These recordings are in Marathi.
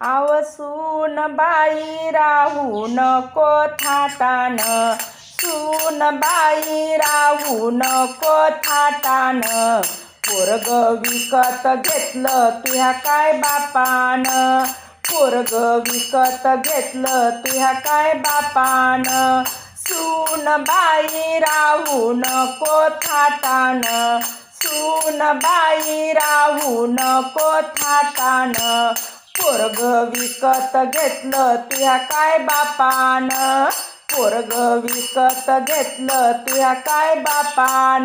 आवसून बाई राहू नको थाटान सून बाई राहू नको थाटान पोरग विकत घेतलं तुह्या काय बापान? पोरग विकत घेतलं तुह्या काय बापान? सून बाई राहू नको थाटान सून बाई राहू नको थाटान पोरग विकत घेतलं तुया काय बापान? पोरग विकत घेतलं तुया काय बापान?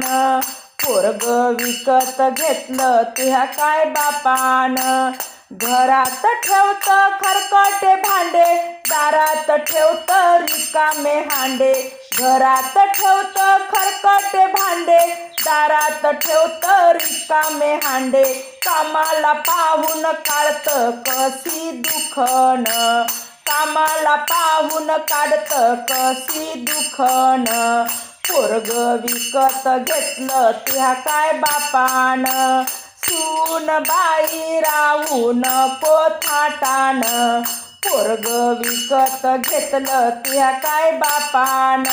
पोरग विकत घेतलं तुया काय बापान? घरात ठेवत खरकटे भांडे दारात ठेवत रिकामे हांडे. घरात ठेवत खरकटे भांडे दारात ठेवत रिकामे हांडे. कामाला पाहून काढत कशी दुखन? कामाला पाहून काढत कशी दुखन? पोरग विकत घेतलं त्या काय बापान? सून बाई राहून नको पोरग विकत घेतलं त्या काय बापान?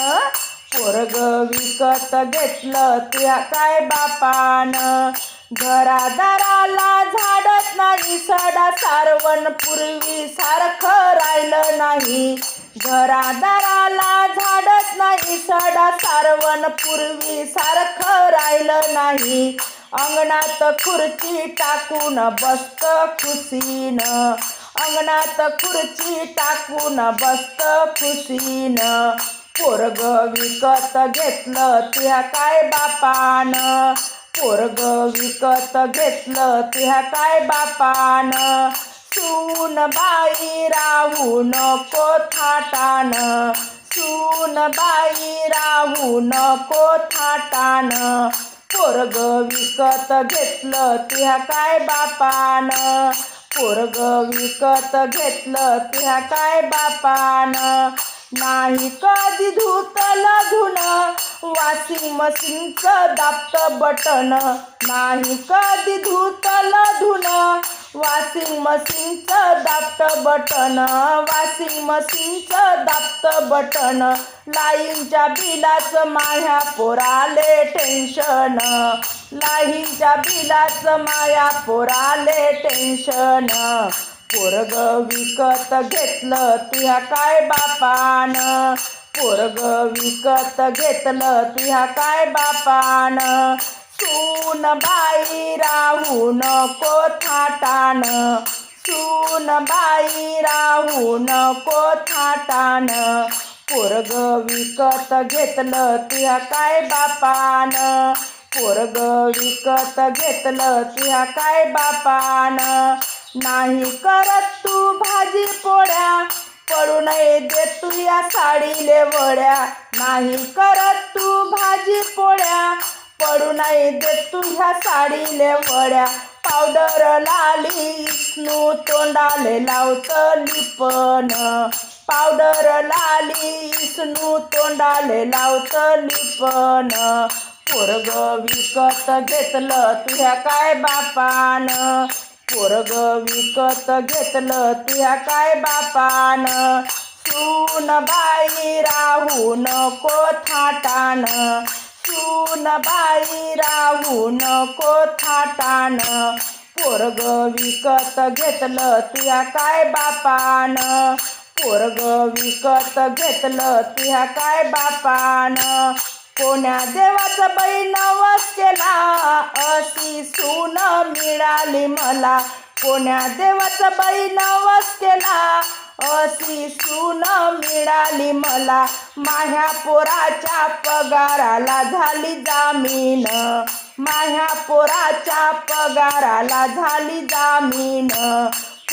पोरग विकत घेतलं त्या काय बापान? घरादाराला झाडत नाही सडा सारवण पूर्वी सारखं राहिलं नाही. घरादाराला झाडत नाही सडा सारवण पूर्वी सारखं राहिलं नाही. अंगणात खुर्ची टाकून बसत खुशीन अंगणात खुर्ची टाकून बसत खुशीन. पोरग विकत घेतलं त्या काय बापान? पोरग विकत घेतलं त्या काय बापान. सून बाई राहू नको थाटान. सून बाई राहू नको थाटान. पोरग विकत घेतलं त्या काय बापान. पोरग विकत घेतलं त्या काय बापान. नाही कधी धुतला धुना वॉशिंग मशीनचं दाबत बटन. नाही कधी धुतला धुना वॉशिंग मशीनचं दाबत बटन. वॉशिंग मशीनचं दाबत बटन. लाईनच्या बिलाचं माया पोराले टेन्शन लाईनच्या बिलाचं माया पोराले टेन्शन पोरग विकत घेतलं तुह्या काय बापान? पोरग विकत घेतलं तुह्या काय बापान? सून बाई राहू नको थाटान. सून बाई राहू नको थाटान. पोरग विकत घेतलं तुह्या काय बापान? पोरग विकत घेतलं तुह्या काय बापान? नाही करत तू भाजी पोळ्या. पडू नये दे तू या साडीले वड्या नाही करत तू भाजी पोळ्या. पडू नये देतू ह्या साडीले वड्या पावडर लाली स्नू तोंडाले लावतं लिपन. पावडर लाली स्नू तोंडाले लावतं लिपन. पोरग विकत घेतलं तुझ्या काय बापान. पोरग विकत घेतलं त्या काय बापान? सून बाई राहू नको थाटान. सून बाई राहू नको थाटान. पोरग विकत घेतलं त्या काय बापान? पोरग विकत घेतलं त्या काय बापान? कोण्या देवाचा बाई नवस केला? अशी सून मिळाली मला. कोण्या देवाचा बाई नवस केला? अशी सून मिळाली मला. माझ्या पोराच्या पगाराला झाली जामीन. माझ्या पोराच्या पगाराला झाली जामीन.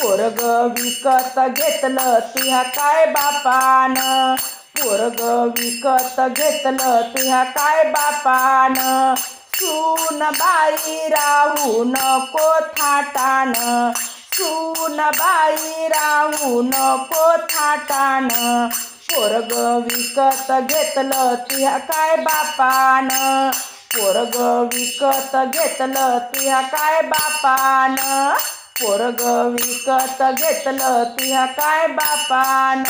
पोरग विकत घेतलं तुह्या काय बापान? पोरग विकत घेतलं तुह्या काय बापान? सून बाई राहू नको थाटान. सून बाई राहू नको थाटान. पोरग विकत घेतलं तुह्या काय बापान? पोरग विकत घेतलं तुह्या काय बापान? पोरग विकत घेतलं तुह्या काय बापान?